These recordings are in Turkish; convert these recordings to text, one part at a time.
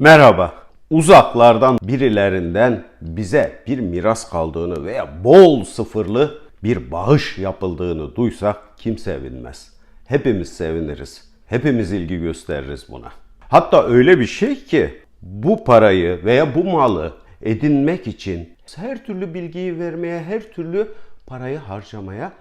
Merhaba. Uzaklardan birilerinden bize bir miras kaldığını veya bol sıfırlı bir bağış yapıldığını duysak kim sevinmez? Hepimiz seviniriz. Hepimiz ilgi gösteririz buna. Hatta öyle bir şey ki bu parayı veya bu malı edinmek için her türlü bilgiyi vermeye, her türlü parayı harcamaya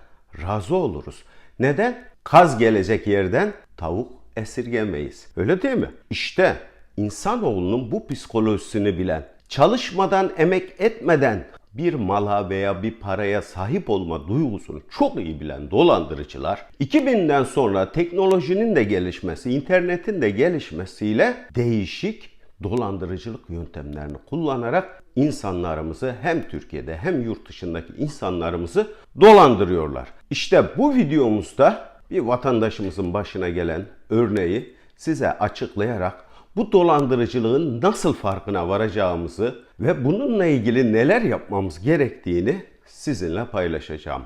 razı oluruz. Neden? Kaz gelecek yerden tavuk esirgemeyiz. Öyle değil mi? İşte insanoğlunun bu psikolojisini bilen, çalışmadan, emek etmeden bir mala veya bir paraya sahip olma duygusunu çok iyi bilen dolandırıcılar 2000'den sonra teknolojinin de gelişmesi, internetin de gelişmesiyle değişik dolandırıcılık yöntemlerini kullanarak insanlarımızı hem Türkiye'de hem yurt dışındaki insanlarımızı dolandırıyorlar. İşte bu videomuzda bir vatandaşımızın başına gelen örneği size açıklayarak bu dolandırıcılığın nasıl farkına varacağımızı ve bununla ilgili neler yapmamız gerektiğini sizinle paylaşacağım.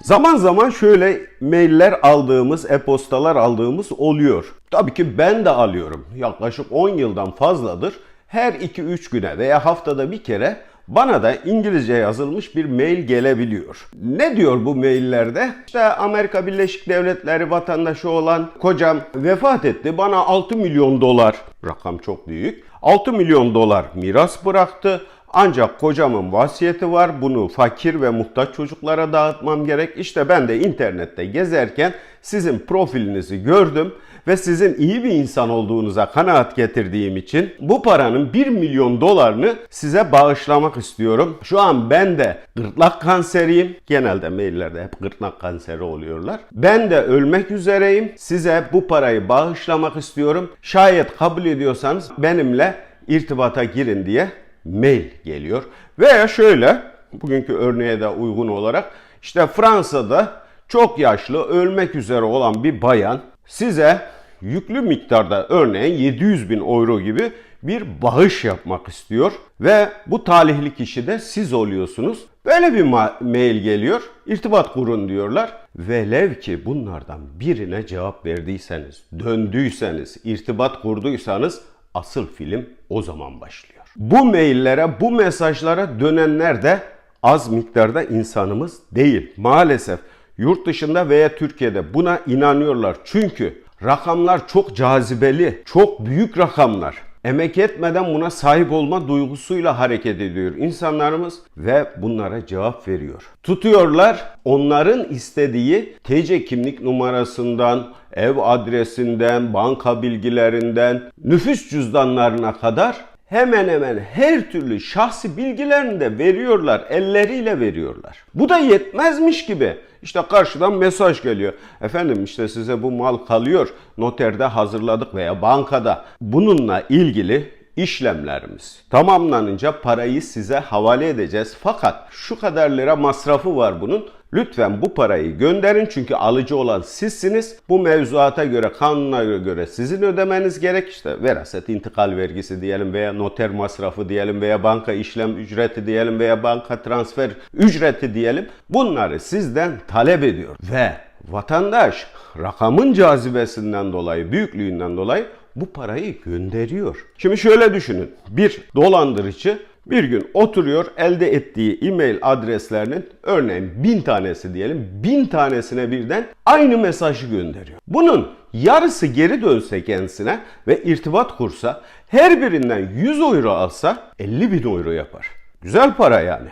Zaman zaman şöyle mailler aldığımız, e-postalar aldığımız oluyor. Tabii ki ben de alıyorum. Yaklaşık 10 yıldan fazladır her 2-3 güne veya haftada bir kere bana da İngilizce yazılmış bir mail gelebiliyor. Ne diyor bu maillerde? İşte Amerika Birleşik Devletleri vatandaşı olan kocam vefat etti. Bana 6 milyon dolar, rakam çok büyük, 6 milyon dolar miras bıraktı. Ancak kocamın vasiyeti var. Bunu fakir ve muhtaç çocuklara dağıtmam gerek. İşte ben de internette gezerken sizin profilinizi gördüm ve sizin iyi bir insan olduğunuza kanaat getirdiğim için bu paranın 1 milyon dolarını size bağışlamak istiyorum. Şu an ben de gırtlak kanseriyim. Genelde maillerde hep gırtlak kanseri oluyorlar. Ben de ölmek üzereyim. Size bu parayı bağışlamak istiyorum. Şayet kabul ediyorsanız benimle irtibata girin diye mail geliyor. Veya şöyle bugünkü örneğe de uygun olarak işte Fransa'da çok yaşlı ölmek üzere olan bir bayan size yüklü miktarda örneğin 700 bin euro gibi bir bağış yapmak istiyor ve bu talihli kişi de siz oluyorsunuz. Böyle bir ma- mail geliyor, irtibat kurun diyorlar. Velev ki bunlardan birine cevap verdiyseniz, döndüyseniz, irtibat kurduysanız asıl film o zaman başlıyor. Bu maillere, bu mesajlara dönenler de az miktarda insanımız değil. Maalesef yurt dışında veya Türkiye'de buna inanıyorlar. Çünkü rakamlar çok cazibeli, çok büyük rakamlar. Emek etmeden buna sahip olma duygusuyla hareket ediyor insanlarımız ve bunlara cevap veriyor. Tutuyorlar onların istediği TC kimlik numarasından, ev adresinden, banka bilgilerinden, nüfus cüzdanlarına kadar hemen hemen her türlü şahsi bilgilerini de veriyorlar, elleriyle veriyorlar. Bu da yetmezmiş gibi. İşte karşıdan mesaj geliyor. Efendim işte size bu mal kalıyor. Noterde hazırladık veya bankada. Bununla ilgili işlemlerimiz tamamlanınca parayı size havale edeceğiz. Fakat şu kadar lira masrafı var bunun. Lütfen bu parayı gönderin çünkü alıcı olan sizsiniz. Bu mevzuata göre, kanuna göre sizin ödemeniz gerek. İşte veraset intikal vergisi diyelim veya noter masrafı diyelim veya banka işlem ücreti diyelim veya banka transfer ücreti diyelim. Bunları sizden talep ediyor ve vatandaş rakamın cazibesinden dolayı, büyüklüğünden dolayı bu parayı gönderiyor. Şimdi şöyle düşünün. Bir dolandırıcı bir gün oturuyor elde ettiği e-mail adreslerinin örneğin bin tanesi diyelim bin tanesine birden aynı mesajı gönderiyor. Bunun yarısı geri dönse kendisine ve irtibat kursa her birinden 100 euro alsa 50 bin euro yapar. Güzel para yani.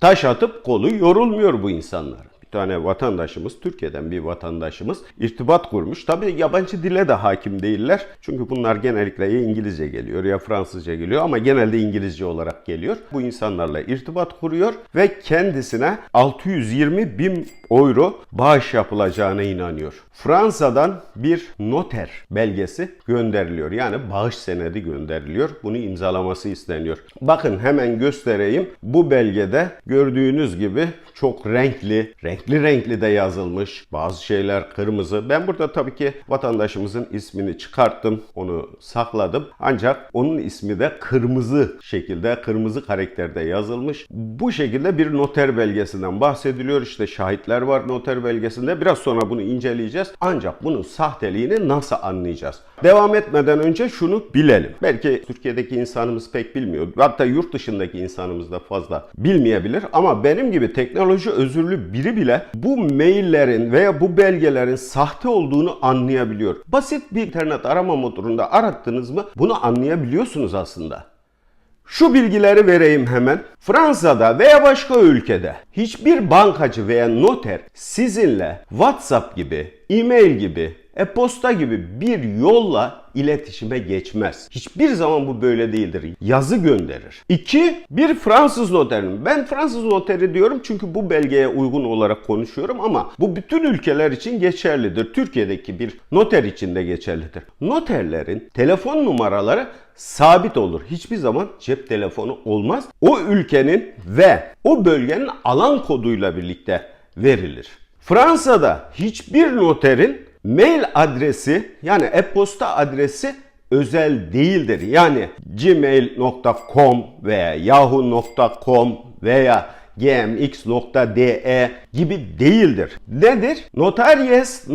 Taş atıp kolu yorulmuyor bu insanlar Bir tane vatandaşımız, Türkiye'den bir vatandaşımız irtibat kurmuş. Tabi yabancı dile de hakim değiller. Çünkü bunlar genellikle ya İngilizce geliyor ya Fransızca geliyor ama genelde İngilizce olarak geliyor. Bu insanlarla irtibat kuruyor ve kendisine 620 bin euro bağış yapılacağına inanıyor. Fransa'dan bir noter belgesi gönderiliyor. Yani bağış senedi gönderiliyor. Bunu imzalaması isteniyor. Bakın hemen göstereyim. Bu belgede gördüğünüz gibi çok renkli, renk renkli renkli de yazılmış. Bazı şeyler kırmızı. Ben burada tabii ki vatandaşımızın ismini çıkarttım. Onu sakladım. Ancak onun ismi de kırmızı şekilde, kırmızı karakterde yazılmış. Bu şekilde bir noter belgesinden bahsediliyor. İşte şahitler var noter belgesinde. Biraz sonra bunu inceleyeceğiz. Ancak bunun sahteliğini nasıl anlayacağız? Devam etmeden önce şunu bilelim. Belki Türkiye'deki insanımız pek bilmiyor. Hatta yurt dışındaki insanımız da fazla bilmeyebilir. Ama benim gibi teknoloji özürlü biri bile bu maillerin veya bu belgelerin sahte olduğunu anlayabiliyor. Basit bir internet arama motorunda arattınız mı bunu anlayabiliyorsunuz aslında. Şu bilgileri vereyim hemen. Fransa'da veya başka ülkede hiçbir bankacı veya noter sizinle WhatsApp gibi, e-mail gibi, e-posta gibi bir yolla iletişime geçmez. Hiçbir zaman bu böyle değildir. Yazı gönderir. İki, bir Fransız noterin. Ben Fransız noteri diyorum çünkü bu belgeye uygun olarak konuşuyorum ama bu bütün ülkeler için geçerlidir. Türkiye'deki bir noter için de geçerlidir. Noterlerin telefon numaraları sabit olur. Hiçbir zaman cep telefonu olmaz. O ülkenin ve o bölgenin alan koduyla birlikte verilir. Fransa'da hiçbir noterin mail adresi yani e-posta adresi özel değildir. Yani gmail.com veya yahoo.com veya gmx.de gibi değildir. Nedir? Notaries.fr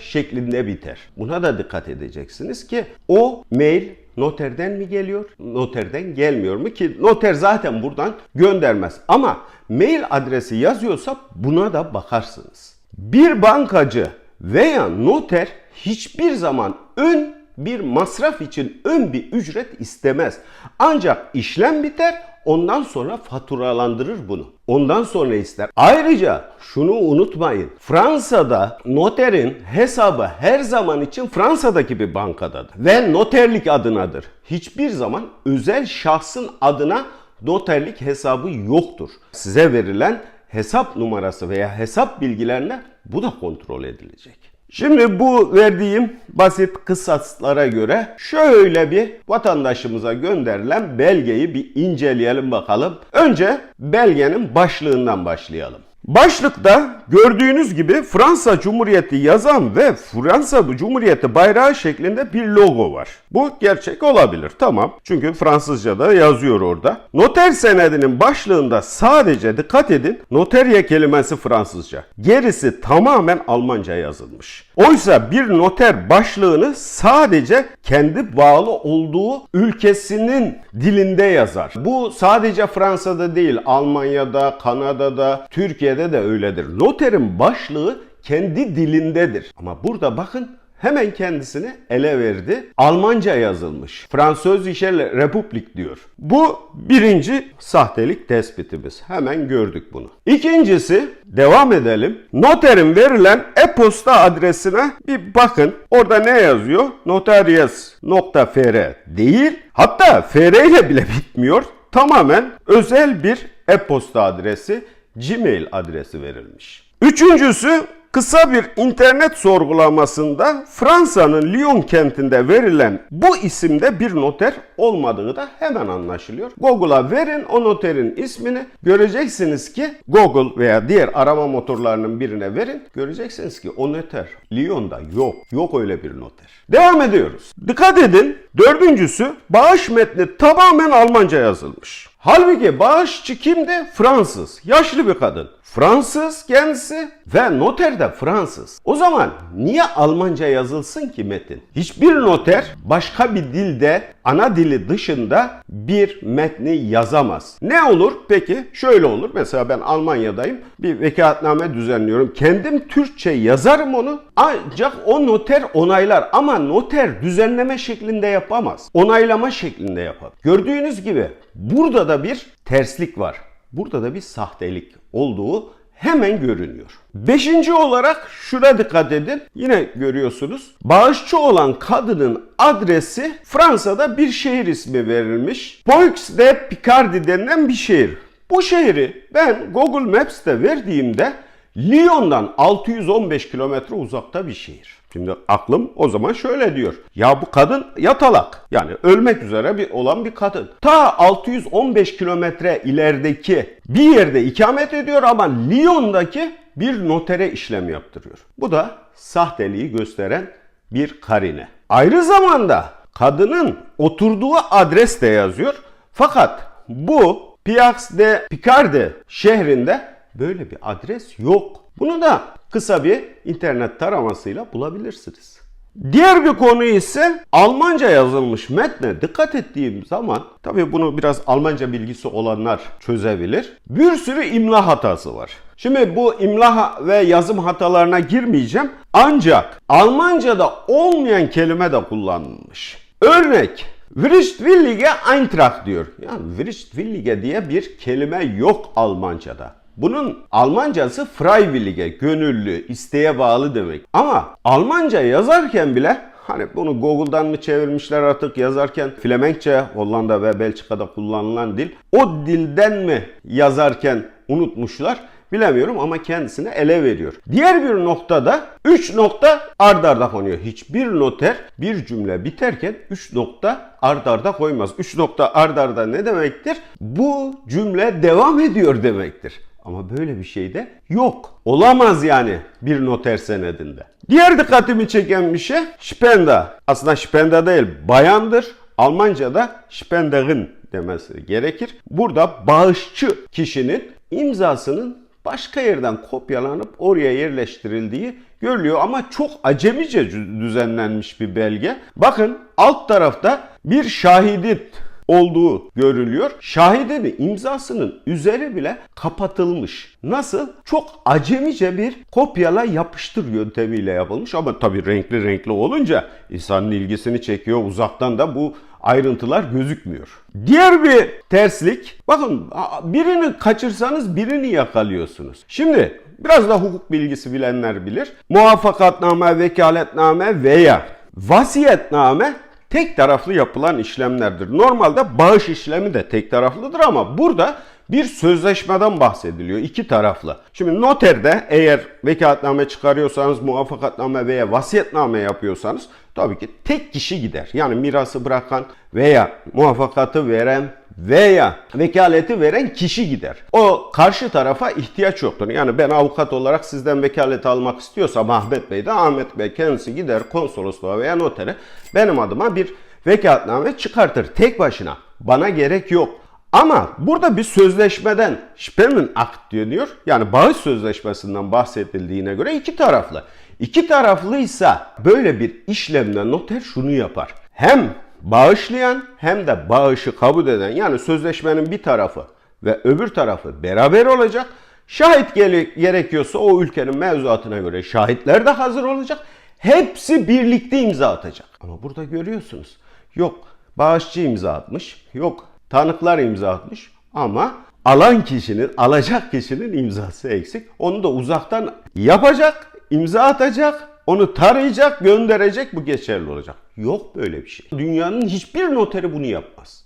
şeklinde biter. Buna da dikkat edeceksiniz ki o mail noterden mi geliyor? Noterden gelmiyor mu ki noter zaten buradan göndermez. Ama mail adresi yazıyorsa buna da bakarsınız. Bir bankacı veya noter hiçbir zaman ön bir masraf için ön bir ücret istemez. Ancak işlem biter ondan sonra faturalandırır bunu. Ondan sonra ister. Ayrıca şunu unutmayın. Fransa'da noterin hesabı her zaman için Fransa'daki bir bankadadır. Ve noterlik adınadır. Hiçbir zaman özel şahsın adına noterlik hesabı yoktur. Size verilen hesap numarası veya hesap bilgilerine bu da kontrol edilecek. Şimdi bu verdiğim basit kısaslara göre şöyle bir vatandaşımıza gönderilen belgeyi bir inceleyelim bakalım. Önce belgenin başlığından başlayalım. Başlıkta gördüğünüz gibi Fransa Cumhuriyeti yazan ve Fransa Cumhuriyeti bayrağı şeklinde bir logo var. Bu gerçek olabilir tamam. Çünkü Fransızca'da yazıyor orada. Noter senedinin başlığında sadece dikkat edin noterye kelimesi Fransızca. Gerisi tamamen Almanca yazılmış. Oysa bir noter başlığını sadece kendi bağlı olduğu ülkesinin dilinde yazar. Bu sadece Fransa'da değil, Almanya'da, Kanada'da, Türkiye'de de öyledir. Noterin başlığı kendi dilindedir. Ama burada bakın hemen kendisini ele verdi. Almanca yazılmış. Fransız işe Republik diyor. Bu birinci sahtelik tespitimiz. Hemen gördük bunu. İkincisi devam edelim. Noterin verilen e-posta adresine bir bakın. Orada ne yazıyor? Notarius.fr değil. Hatta fr ile bile bitmiyor. Tamamen özel bir e-posta adresi, Gmail adresi verilmiş. Üçüncüsü Kısa bir internet sorgulamasında Fransa'nın Lyon kentinde verilen bu isimde bir noter olmadığı da hemen anlaşılıyor. Google'a verin o noterin ismini göreceksiniz ki Google veya diğer arama motorlarının birine verin göreceksiniz ki o noter Lyon'da yok. Yok öyle bir noter. Devam ediyoruz. Dikkat edin dördüncüsü bağış metni tamamen Almanca yazılmış. Halbuki bağışçı kimdi? Fransız. Yaşlı bir kadın. Fransız kendisi ve noter de Fransız. O zaman niye Almanca yazılsın ki metin? Hiçbir noter başka bir dilde ana dili dışında bir metni yazamaz. Ne olur peki? Şöyle olur. Mesela ben Almanya'dayım. Bir vekaletname düzenliyorum. Kendim Türkçe yazarım onu. Ancak o noter onaylar. Ama noter düzenleme şeklinde yapamaz. Onaylama şeklinde yapar. Gördüğünüz gibi burada da bir terslik var. Burada da bir sahtelik olduğu hemen görünüyor. Beşinci olarak şuna dikkat edin. Yine görüyorsunuz. Bağışçı olan kadının adresi Fransa'da bir şehir ismi verilmiş. Boix de Picardy denilen bir şehir. Bu şehri ben Google Maps'te verdiğimde Lyon'dan 615 kilometre uzakta bir şehir. Şimdi aklım o zaman şöyle diyor. Ya bu kadın yatalak. Yani ölmek üzere bir olan bir kadın. Ta 615 kilometre ilerideki bir yerde ikamet ediyor ama Lyon'daki bir notere işlem yaptırıyor. Bu da sahteliği gösteren bir karine. Ayrı zamanda kadının oturduğu adres de yazıyor. Fakat bu Piax de Picarde şehrinde böyle bir adres yok. Bunu da kısa bir internet taramasıyla bulabilirsiniz. Diğer bir konu ise Almanca yazılmış metne dikkat ettiğim zaman tabii bunu biraz Almanca bilgisi olanlar çözebilir. Bir sürü imla hatası var. Şimdi bu imla ve yazım hatalarına girmeyeceğim. Ancak Almanca'da olmayan kelime de kullanılmış. Örnek Wristwillige Eintracht diyor. Yani Wristwillige diye bir kelime yok Almanca'da. Bunun Almancası Freiwillige, gönüllü, isteğe bağlı demek. Ama Almanca yazarken bile hani bunu Google'dan mı çevirmişler artık yazarken Flemenkçe Hollanda ve Belçika'da kullanılan dil. O dilden mi yazarken unutmuşlar bilemiyorum ama kendisine ele veriyor. Diğer bir noktada 3 nokta ard arda konuyor. Hiçbir noter bir cümle biterken 3 nokta ard arda koymaz. 3 nokta ard arda ne demektir? Bu cümle devam ediyor demektir. Ama böyle bir şey de yok. Olamaz yani bir noter senedinde. Diğer dikkatimi çeken bir şey Spenda. Aslında Spenda değil bayandır. Almanca'da Spenderin demesi gerekir. Burada bağışçı kişinin imzasının başka yerden kopyalanıp oraya yerleştirildiği görülüyor ama çok acemice düzenlenmiş bir belge. Bakın alt tarafta bir şahidit olduğu görülüyor. Şahidin imzasının üzeri bile kapatılmış. Nasıl? Çok acemice bir kopyala yapıştır yöntemiyle yapılmış ama tabii renkli renkli olunca insanın ilgisini çekiyor. Uzaktan da bu ayrıntılar gözükmüyor. Diğer bir terslik, bakın birini kaçırsanız birini yakalıyorsunuz. Şimdi biraz da hukuk bilgisi bilenler bilir. Muvaffakatname, vekaletname veya vasiyetname tek taraflı yapılan işlemlerdir. Normalde bağış işlemi de tek taraflıdır ama burada bir sözleşmeden bahsediliyor. iki taraflı. Şimdi noterde eğer vekaletname çıkarıyorsanız, muvaffakatname veya vasiyetname yapıyorsanız tabii ki tek kişi gider. Yani mirası bırakan veya muvaffakatı veren veya vekaleti veren kişi gider. O karşı tarafa ihtiyaç yoktur. Yani ben avukat olarak sizden vekalet almak istiyorsam Ahmet Bey de Ahmet Bey kendisi gider konsolosluğa veya notere benim adıma bir vekaletname çıkartır tek başına. Bana gerek yok. Ama burada bir sözleşmeden Spermin Akt diyor. Yani bağış sözleşmesinden bahsedildiğine göre iki taraflı. İki taraflıysa böyle bir işlemde noter şunu yapar. Hem bağışlayan hem de bağışı kabul eden yani sözleşmenin bir tarafı ve öbür tarafı beraber olacak. Şahit gerekiyorsa o ülkenin mevzuatına göre şahitler de hazır olacak. Hepsi birlikte imza atacak. Ama burada görüyorsunuz. Yok bağışçı imza atmış. Yok tanıklar imza atmış. Ama alan kişinin, alacak kişinin imzası eksik. Onu da uzaktan yapacak, imza atacak onu tarayacak, gönderecek bu geçerli olacak. Yok böyle bir şey. Dünyanın hiçbir noteri bunu yapmaz.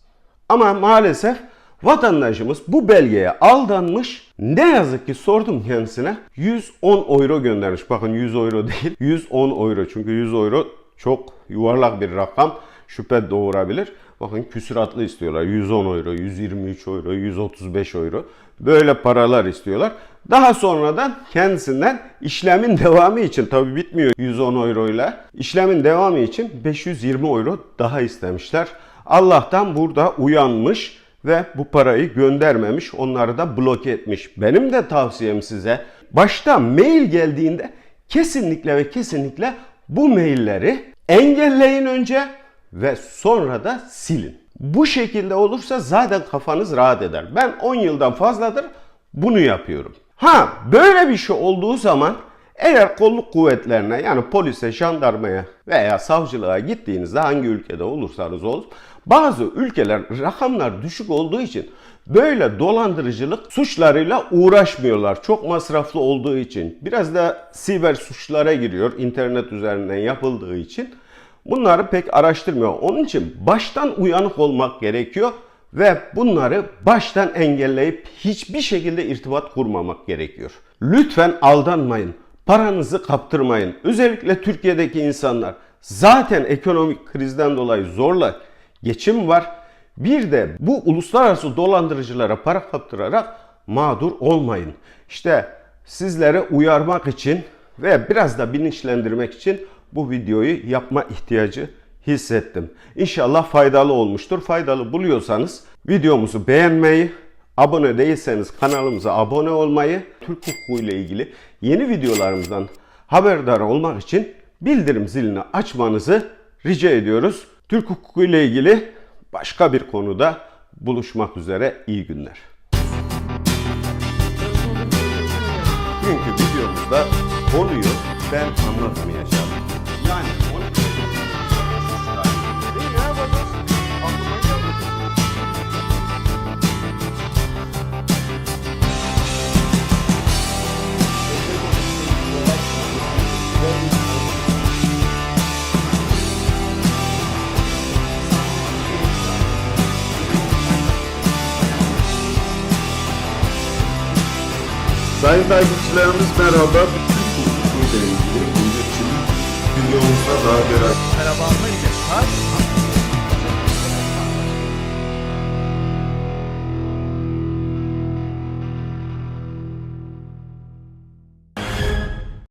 Ama maalesef vatandaşımız bu belgeye aldanmış. Ne yazık ki sordum kendisine 110 euro göndermiş. Bakın 100 euro değil 110 euro. Çünkü 100 euro çok yuvarlak bir rakam şüphe doğurabilir. Bakın küsuratlı istiyorlar. 110 euro, 123 euro, 135 euro. Böyle paralar istiyorlar. Daha sonradan kendisinden işlemin devamı için tabi bitmiyor 110 euro ile işlemin devamı için 520 euro daha istemişler. Allah'tan burada uyanmış ve bu parayı göndermemiş onları da bloke etmiş. Benim de tavsiyem size başta mail geldiğinde kesinlikle ve kesinlikle bu mailleri engelleyin önce ve sonra da silin. Bu şekilde olursa zaten kafanız rahat eder. Ben 10 yıldan fazladır bunu yapıyorum. Ha böyle bir şey olduğu zaman eğer kolluk kuvvetlerine yani polise, jandarmaya veya savcılığa gittiğinizde hangi ülkede olursanız olun bazı ülkeler rakamlar düşük olduğu için böyle dolandırıcılık suçlarıyla uğraşmıyorlar. Çok masraflı olduğu için. Biraz da siber suçlara giriyor internet üzerinden yapıldığı için. Bunları pek araştırmıyor. Onun için baştan uyanık olmak gerekiyor ve bunları baştan engelleyip hiçbir şekilde irtibat kurmamak gerekiyor. Lütfen aldanmayın. Paranızı kaptırmayın. Özellikle Türkiye'deki insanlar zaten ekonomik krizden dolayı zorla geçim var. Bir de bu uluslararası dolandırıcılara para kaptırarak mağdur olmayın. İşte sizlere uyarmak için ve biraz da bilinçlendirmek için bu videoyu yapma ihtiyacı hissettim. İnşallah faydalı olmuştur. Faydalı buluyorsanız videomuzu beğenmeyi, abone değilseniz kanalımıza abone olmayı, Türk hukuku ile ilgili yeni videolarımızdan haberdar olmak için bildirim zilini açmanızı rica ediyoruz. Türk hukuku ile ilgili başka bir konuda buluşmak üzere iyi günler. Bugünkü videomuzda konuyu ben anlatmayacağım. Sayın takipçilerimiz merhaba. Bütün hukukuyla ilgili için videomuzda daha ile Kars